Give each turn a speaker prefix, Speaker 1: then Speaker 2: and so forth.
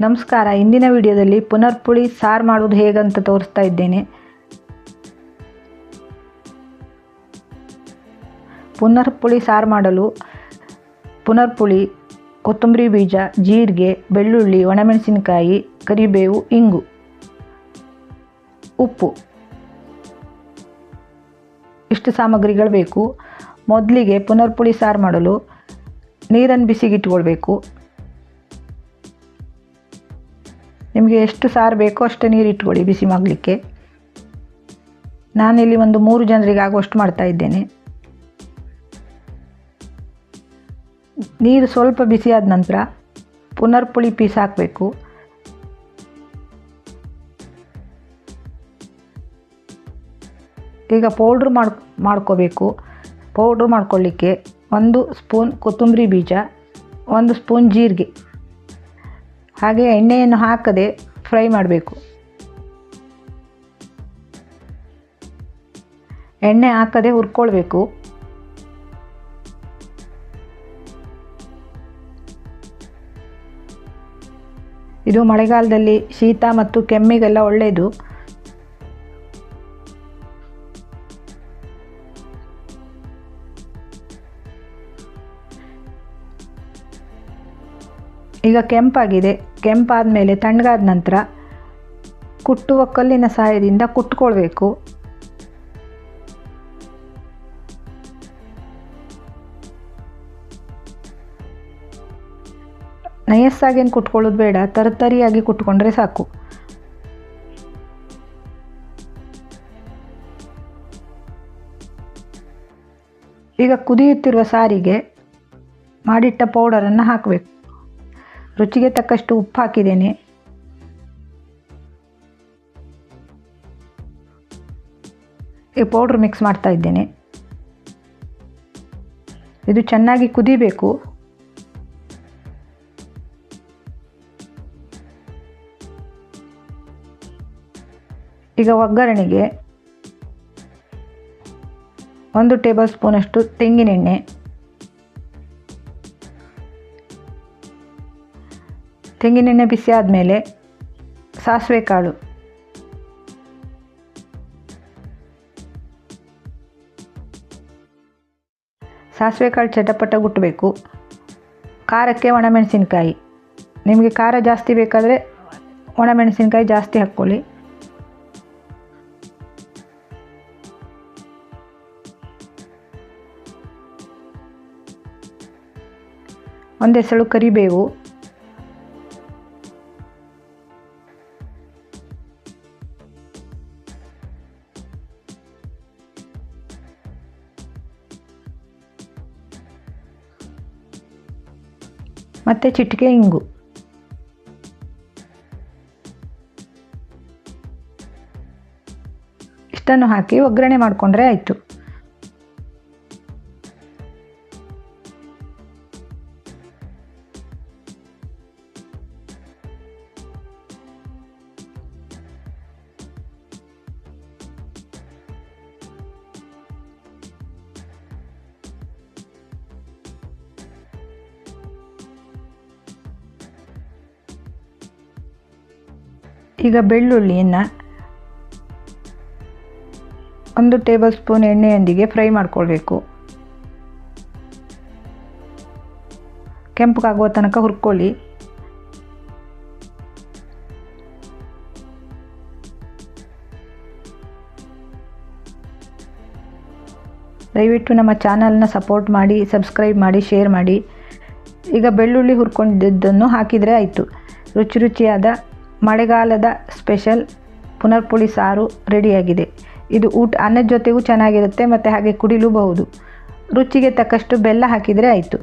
Speaker 1: ನಮಸ್ಕಾರ. ಇಂದಿನ ವಿಡಿಯೋದಲ್ಲಿ ಪುನರ್ಪುಳಿ ಸಾರು ಮಾಡುವುದು ಹೇಗಂತ ತೋರಿಸ್ತಾ ಇದ್ದೇನೆ. ಪುನರ್ಪುಳಿ ಸಾರು ಮಾಡಲು ಪುನರ್ಪುಳಿ ಕೊತ್ತಂಬರಿ ಬೀಜ, ಜೀರಿಗೆ, ಬೆಳ್ಳುಳ್ಳಿ, ಒಣಮೆಣಸಿನಕಾಯಿ, ಕರಿಬೇವು, ಇಂಗು, ಉಪ್ಪು. ಇಷ್ಟು ಸಾಮಗ್ರಿಗಳು ಬೇಕು. ಮೊದಲಿಗೆ ಪುನರ್ಪುಳಿ ಸಾರು ಮಾಡಲು ನೀರನ್ನು ಬಿಸಿಗಿಟ್ಕೊಳ್ಬೇಕು ನಿಮಗೆ ಎಷ್ಟು ಸಾರು ಬೇಕೋ ಅಷ್ಟು ನೀರು ಇಟ್ಕೊಳ್ಳಿ ಬಿಸಿ ಮಾಡಲಿಕ್ಕೆ ನಾನಿಲ್ಲಿ ಒಂದು ಮೂರು ಜನರಿಗೆ ಆಗುವಷ್ಟು ಮಾಡ್ತಾ ಇದ್ದೇನೆ. ನೀರು ಸ್ವಲ್ಪ ಬಿಸಿಯಾದ ನಂತರ ಪುನರ್ಪುಳಿ ಪೀಸ್ ಹಾಕಬೇಕು. ಈಗ ಪೌಡ್ರ್ ಮಾಡ್ ಮಾಡ್ಕೋಬೇಕು. ಪೌಡ್ರ್ ಮಾಡ್ಕೊಳ್ಳಿಕ್ಕೆ ಒಂದು ಸ್ಪೂನ್ ಕೊತ್ತಂಬರಿ ಬೀಜ, ಒಂದು ಸ್ಪೂನ್ ಜೀರಿಗೆ. ಹಾಗೆ ಎಣ್ಣೆಯನ್ನು ಹಾಕದೆ ಫ್ರೈ ಮಾಡಬೇಕು. ಎಣ್ಣೆ ಹಾಕದೆ ಹುರ್ಕೊಳ್ಬೇಕು. ಇದು ಮಳೆಗಾಲದಲ್ಲಿ ಶೀತ ಮತ್ತು ಕೆಮ್ಮಿಗೆಲ್ಲ ಒಳ್ಳೆಯದು. ಈಗ ಕೆಂಪಾಗಿದೆ. ಕೆಂಪಾದ ಮೇಲೆ ತಣ್ಣಗಾದ ನಂತರ ಕುಟ್ಟುವ ಕಲ್ಲಿನ ಸಹಾಯದಿಂದ ಕುಟ್ಕೊಳ್ಬೇಕು. ನಯಸ್ಸಾಗೇನು ಕುಟ್ಕೊಳ್ಳೋದು ಬೇಡ, ತರತರಿಯಾಗಿ ಕುಟ್ಕೊಂಡ್ರೆ ಸಾಕು. ಈಗ ಕುದಿಯುತ್ತಿರುವ ಸಾರಿಗೆ ಮಾಡಿಟ್ಟ ಪೌಡರನ್ನು ಹಾಕಬೇಕು. ರುಚಿಗೆ ತಕ್ಕಷ್ಟು ಉಪ್ಪು ಹಾಕಿದ್ದೇನೆ. ಈ ಪೌಡ್ರ್ ಮಿಕ್ಸ್ ಮಾಡ್ತಾ ಇದ್ದೇನೆ. ಇದು ಚೆನ್ನಾಗಿ ಕುದಿಬೇಕು. ಈಗ ಒಗ್ಗರಣೆಗೆ ಒಂದು ಟೇಬಲ್ ಸ್ಪೂನಷ್ಟು ತೆಂಗಿನೆಣ್ಣೆ. ತೆಂಗಿನೆಣ್ಣೆ ಬಿಸಿ ಆದಮೇಲೆ ಸಾಸಿವೆ ಕಾಳು. ಸಾಸಿವೆ ಕಾಳು ಚಟಪಟ ಗುಟ್ಟಬೇಕು ಖಾರಕ್ಕೆ ಒಣಮೆಣಸಿನ್ಕಾಯಿ. ನಿಮಗೆ ಖಾರ ಜಾಸ್ತಿ ಬೇಕಾದರೆ ಒಣಮೆಣಸಿನ್ಕಾಯಿ ಜಾಸ್ತಿ ಹಾಕ್ಕೊಳ್ಳಿ. ಒಂದೆಸಳು ಕರಿಬೇವು. ಮತ್ತು ಚಿಟಿಕೆ ಇಂಗು. ಇಷ್ಟನ್ನು ಹಾಕಿ ಒಗ್ಗರಣೆ ಮಾಡಿಕೊಂಡ್ರೆ ಆಯಿತು. ಈಗ ಬೆಳ್ಳುಳ್ಳಿಯನ್ನು ಒಂದು ಟೇಬಲ್ ಸ್ಪೂನ್ ಎಣ್ಣೆಯೊಂದಿಗೆ ಫ್ರೈ ಮಾಡ್ಕೊಳ್ಬೇಕು. ಕೆಂಪಗಾಗುವ ತನಕ ಹುರ್ಕೊಳ್ಳಿ. ದಯವಿಟ್ಟು ನಮ್ಮ ಚಾನಲ್ನ ಸಪೋರ್ಟ್ ಮಾಡಿ, ಸಬ್ಸ್ಕ್ರೈಬ್ ಮಾಡಿ, ಶೇರ್ ಮಾಡಿ. ಈಗ ಬೆಳ್ಳುಳ್ಳಿ ಹುರ್ಕೊಂಡಿದ್ದನ್ನು ಹಾಕಿದರೆ ಆಯಿತು. ರುಚಿ ರುಚಿಯಾದ ಮಳೆಗಾಲದ ಸ್ಪೆಷಲ್ ಪುನರ್ಪುಳಿ ಸಾರು ರೆಡಿಯಾಗಿದೆ. ಇದು ಊಟ ಅನ್ನದ ಜೊತೆಗೂ ಚೆನ್ನಾಗಿರುತ್ತೆ, ಮತ್ತು ಹಾಗೆ ಕುಡಿಲೂಬಹುದು. ರುಚಿಗೆ ತಕ್ಕಷ್ಟು ಬೆಲ್ಲ ಹಾಕಿದರೆ ಆಯಿತು.